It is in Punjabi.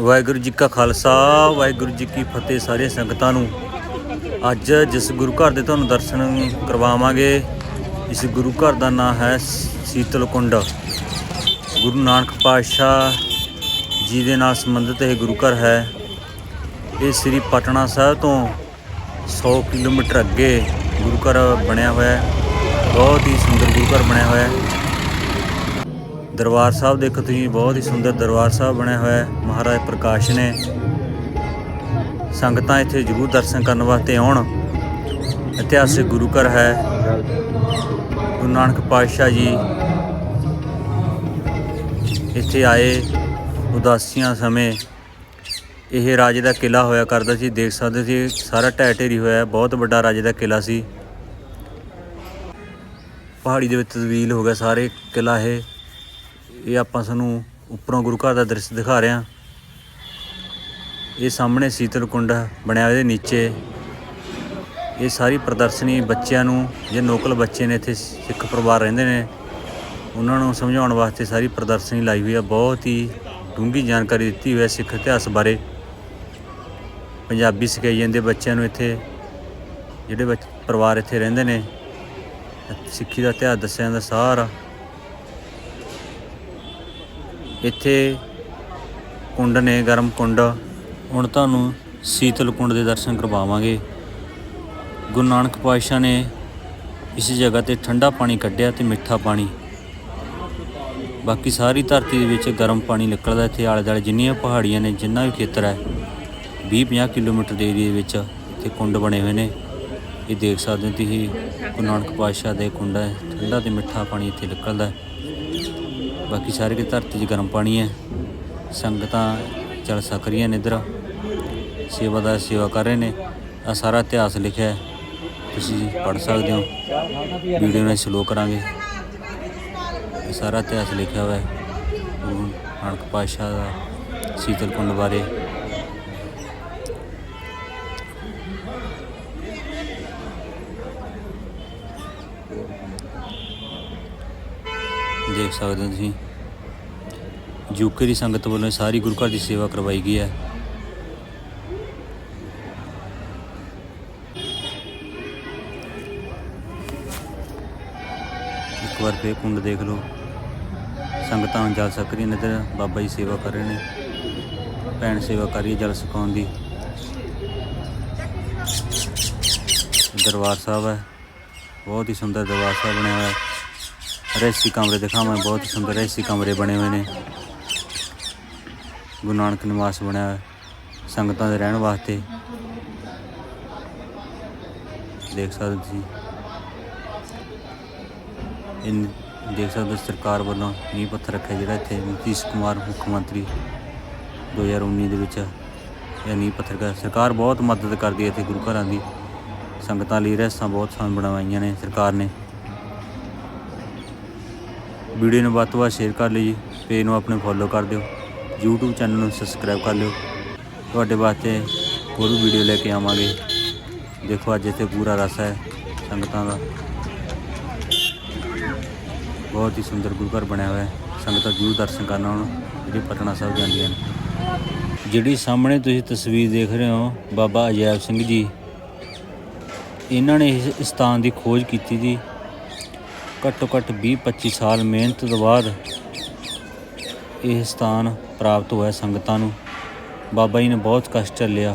ਵਾਹਿਗੁਰੂ ਜੀ ਕਾ ਖਾਲਸਾ, ਵਾਹਿਗੁਰੂ ਜੀ ਕੀ ਫਤਿਹ ਸਾਰੀਆਂ ਸੰਗਤਾਂ ਨੂੰ। ਅੱਜ ਜਿਸ ਗੁਰੂ ਘਰ ਦੇ ਤੁਹਾਨੂੰ ਦਰਸ਼ਨ ਕਰਵਾਵਾਂਗੇ, ਇਸ ਗੁਰੂ ਘਰ ਦਾ ਨਾਮ ਹੈ ਸੀਤਲ ਕੁੰਡ। ਗੁਰੂ ਨਾਨਕ ਪਾਤਸ਼ਾਹ ਜੀ ਦੇ ਨਾਲ ਸੰਬੰਧਿਤ ਇਹ ਗੁਰੂ ਘਰ ਹੈ। ਇਹ ਸ੍ਰੀ ਪਟਨਾ ਸਾਹਿਬ ਤੋਂ 100 ਕਿਲੋਮੀਟਰ ਅੱਗੇ ਗੁਰੂ ਘਰ ਬਣਿਆ ਹੋਇਆ ਹੈ। ਬਹੁਤ ਹੀ ਸੁੰਦਰ ਗੁਰੂ ਘਰ ਬਣਿਆ ਹੋਇਆ ਹੈ। ਦਰਬਾਰ ਸਾਹਿਬ ਦੇਖੋ ਤੁਸੀਂ, ਬਹੁਤ ਹੀ ਸੁੰਦਰ ਦਰਬਾਰ ਸਾਹਿਬ ਬਣਿਆ ਹੋਇਆ ਹੈ। ਮਹਾਰਾਜ ਪ੍ਰਕਾਸ਼ ਨੇ ਸੰਗਤਾਂ ਇੱਥੇ ਜ਼ਰੂਰ ਦਰਸ਼ਨ ਕਰਨ ਵਾਸਤੇ ਆਉਣ। ਇਤਿਹਾਸਿਕ ਗੁਰੂ ਘਰ ਹੈ। ਗੁਰੂ ਨਾਨਕ ਪਾਤਸ਼ਾਹ ਜੀ ਇੱਥੇ ਆਏ ਉਦਾਸੀਆਂ ਸਮੇਂ। ਇਹ ਰਾਜੇ ਦਾ ਕਿਲਾ ਹੋਇਆ ਕਰਦਾ ਸੀ, ਦੇਖ ਸਕਦੇ ਸੀ ਸਾਰਾ ਢਹਿ ਢੇਰੀ ਹੋਇਆ ਬਹੁਤ ਵੱਡਾ ਰਾਜੇ ਦਾ ਕਿਲਾ ਸੀ। ਪਹਾੜੀ ਦੇ ਵਿੱਚ ਤਬਦੀਲ ਹੋ ਗਿਆ ਸਾਰੇ ਕਿਲਾ ਇਹ। ਇਹ ਆਪਾਂ ਸਾਨੂੰ ਉੱਪਰੋਂ ਗੁਰੂ ਘਰ ਦਾ ਦ੍ਰਿਸ਼ ਦਿਖਾ ਰਹੇ ਹਾਂ। ਇਹ ਸਾਹਮਣੇ ਸੀਤਲ ਕੁੰਡ ਬਣਿਆ ਇਹਦੇ ਨੀਚੇ। ਇਹ ਸਾਰੀ ਪ੍ਰਦਰਸ਼ਨੀ ਬੱਚਿਆਂ ਨੂੰ, ਜੇ ਲੋਕਲ ਬੱਚੇ ਨੇ ਇੱਥੇ ਸਿੱਖ ਪਰਿਵਾਰ ਰਹਿੰਦੇ ਨੇ, ਉਹਨਾਂ ਨੂੰ ਸਮਝਾਉਣ ਵਾਸਤੇ ਸਾਰੀ ਪ੍ਰਦਰਸ਼ਨੀ ਲਾਈ ਹੋਈ ਆ। ਬਹੁਤ ਹੀ ਡੂੰਘੀ ਜਾਣਕਾਰੀ ਦਿੱਤੀ ਹੋਈ ਹੈ ਸਿੱਖ ਇਤਿਹਾਸ ਬਾਰੇ। ਪੰਜਾਬੀ ਸਿਖਾਈ ਜਾਂਦੇ ਬੱਚਿਆਂ ਨੂੰ ਇੱਥੇ, ਜਿਹੜੇ ਬੱਚ, ਪਰਿਵਾਰ ਇੱਥੇ ਰਹਿੰਦੇ ਨੇ, ਸਿੱਖੀ ਦਾ ਇਤਿਹਾਸ ਦੱਸਿਆ ਜਾਂਦਾ ਸਾਰਾ ਇੱਥੇ ਕੁੰਡ ਨੇ, ਗਰਮ ਕੁੰਡ। ਹੁਣ ਤੁਹਾਨੂੰ ਸੀਤਲ ਕੁੰਡ ਦੇ ਦਰਸ਼ਨ ਕਰਵਾਵਾਂਗੇ। ਗੁਰੂ ਨਾਨਕ ਪਾਤਸ਼ਾਹ ਨੇ ਇਸ ਜਗ੍ਹਾ ਤੇ ਠੰਡਾ ਪਾਣੀ ਕੱਢਿਆ ਤੇ ਮਿੱਠਾ ਪਾਣੀ। ਬਾਕੀ ਸਾਰੀ ਧਰਤੀ ਦੇ ਵਿੱਚ ਗਰਮ ਪਾਣੀ ਨਿਕਲਦਾ, ਇੱਥੇ ਆਲੇ ਦੁਆਲੇ ਜਿੰਨੀਆਂ ਪਹਾੜੀਆਂ ਨੇ, ਜਿੰਨਾ ਵੀ ਖੇਤਰ ਹੈ 20-50 ਕਿਲੋਮੀਟਰ ਦੇ ਏਰੀਏ ਵਿੱਚ ਇੱਥੇ ਕੁੰਡ ਬਣੇ ਹੋਏ ਨੇ। ਇਹ ਦੇਖ ਸਕਦੇ ਹੋ ਤੁਸੀਂ, ਗੁਰੂ ਨਾਨਕ ਪਾਤਸ਼ਾਹ ਦੇ ਕੁੰਡ ਹੈ, ਠੰਡਾ ਤੇ ਮਿੱਠਾ ਪਾਣੀ ਇੱਥੇ ਨਿਕਲਦਾ ਹੈ। ਬਾਕੀ ਸਾਰੇ ਕਿ ਧਰਤੀ 'ਚ ਗਰਮ ਪਾਣੀ ਹੈ। ਸੰਗਤਾਂ ਚਲ ਸਕ ਰਹੀਆਂ ਨੇ ਇੱਧਰ। ਸੇਵਾਦਾਰ ਸੇਵਾ ਕਰ ਰਹੇ ਨੇ। ਆ ਸਾਰਾ ਇਤਿਹਾਸ ਲਿਖਿਆ ਹੈ। ਤੁਸੀਂ ਪੜ੍ਹ ਸਕਦੇ ਹੋ। ਵੀਡੀਓ ਨਾਲ ਸਲੋ ਕਰਾਂਗੇ। ਸਾਰਾ ਇਤਿਹਾਸ ਲਿਖਿਆ ਹੋਇਆ ਹੈ। ਗੁਰੂ ਨਾਨਕ ਪਾਤਸ਼ਾਹ ਦਾ ਸੀਤਲ ਕੁੰਡ ਬਾਰੇ। ਦੇਖ ਸਕਦੇ ਹੋ ਤੁਸੀਂ। ਯੂਕੇ ਦੀ ਸੰਗਤ ਵੱਲੋਂ ਸਾਰੀ ਗੁਰੂ ਘਰ ਦੀ ਸੇਵਾ ਕਰਵਾਈ ਗਈ ਹੈ। ਇੱਕ ਵਾਰ ਫੇਰ ਕੁੰਡ ਦੇਖ ਲਓ। ਸੰਗਤਾਂ ਜਲ ਸਕ ਰਹੀਆਂ ਨੇ ਤੇ ਬਾਬਾ ਜੀ ਸੇਵਾ ਕਰ ਰਹੇ ਨੇ। ਭੈਣ ਸੇਵਾ ਕਰ ਰਹੀ ਹੈ ਜਲ ਛਕਾਉਣ ਦੀ। ਦਰਬਾਰ ਸਾਹਿਬ ਹੈ। ਬਹੁਤ ਹੀ ਸੁੰਦਰ ਦਰਬਾਰ ਸਾਹਿਬ ਬਣਿਆ ਹੋਇਆ ਹੈ। ਰਹਿਸੀ ਕਮਰੇ ਦਿਖਾਵਾਂ, ਬਹੁਤ ਹੀ ਸੁੰਦਰ ਰਹਿਸੀ ਕਮਰੇ ਬਣੇ ਹੋਏ ਨੇ। ਗੁਰੂ ਨਾਨਕ ਨਿਵਾਸ ਬਣਿਆ ਹੋਇਆ। ਸੰਗਤਾਂ ਦੇ ਰਹਿਣ ਵਾਸਤੇ। ਦੇਖ ਸਕਦੇ ਤੁਸੀਂ। ਇਨ, ਦੇਖ ਸਕਦੇ ਸਰਕਾਰ ਵੱਲੋਂ ਨੀਂਹ ਪੱਥਰ ਰੱਖਿਆ ਜਿਹੜਾ ਇੱਥੇ ਨਿਤੀਸ਼ ਕੁਮਾਰ, ਮੁੱਖ ਮੰਤਰੀ 2019 ਦੇ ਵਿੱਚ ਇਹ ਨੀਂਹ ਪੱਥਰ ਕਰ ਸਰਕਾਰ ਬਹੁਤ ਮਦਦ ਕਰਦੀ ਹੈ ਇੱਥੇ ਗੁਰੂ ਘਰਾਂ ਦੀ। ਸੰਗਤਾਂ ਲਈ ਰਹਿਸਾਂ ਬਹੁਤ ਸਾਨ ਬਣਵਾਈਆਂ ਨੇ, ਸਰਕਾਰ ਨੇ। ਵੀਡੀਓ ਨੂੰ ਵੱਧ ਤੋਂ ਵੱਧ ਸ਼ੇਅਰ ਕਰ ਲਿਓ ਜੀ ਪੇਜ ਨੂੰ ਆਪਣੇ ਫੋਲੋ ਕਰ ਦਿਓ, YouTube ਚੈਨਲ ਨੂੰ ਸਬਸਕ੍ਰਾਈਬ ਕਰ ਲਿਓ। ਤੁਹਾਡੇ ਵਾਸਤੇ ਹੋਰ ਵੀ ਵੀਡੀਓ ਲੈ ਕੇ ਆਵਾਂਗੇ। ਦੇਖੋ ਅੱਜ ਇੱਥੇ ਪੂਰਾ ਰਸ ਹੈ ਸੰਗਤਾਂ ਦਾ। ਬਹੁਤ ਹੀ ਸੁੰਦਰ ਗੁਰੂ ਘਰ ਬਣਿਆ ਹੋਇਆ ਹੈ। ਸੰਗਤਾਂ ਜ਼ਰੂਰ ਦਰਸ਼ਨ ਕਰਨ ਆਉਣ, ਜਿਹੜੀ ਪਟਨਾ ਸਾਹਿਬ ਜਾਂਦੀਆਂ ਨੇ। ਜਿਹੜੀ ਸਾਹਮਣੇ ਤੁਸੀਂ ਤਸਵੀਰ ਦੇਖ ਰਹੇ ਹੋ, ਬਾਬਾ ਅਜੈਬ ਸਿੰਘ ਜੀ, ਇਹਨਾਂ ਨੇ ਇਸ ਸਥਾਨ ਦੀ ਖੋਜ ਕੀਤੀ ਜੀ ਘੱਟੋ ਘੱਟ 20-25 ਸਾਲ ਮਿਹਨਤ ਤੋਂ ਬਾਅਦ ਇਹ ਸਥਾਨ ਪ੍ਰਾਪਤ ਹੋਇਆ ਸੰਗਤਾਂ ਨੂੰ। ਬਾਬਾ ਜੀ ਨੇ ਬਹੁਤ ਕਸ਼ਟ ਝੱਲਿਆ।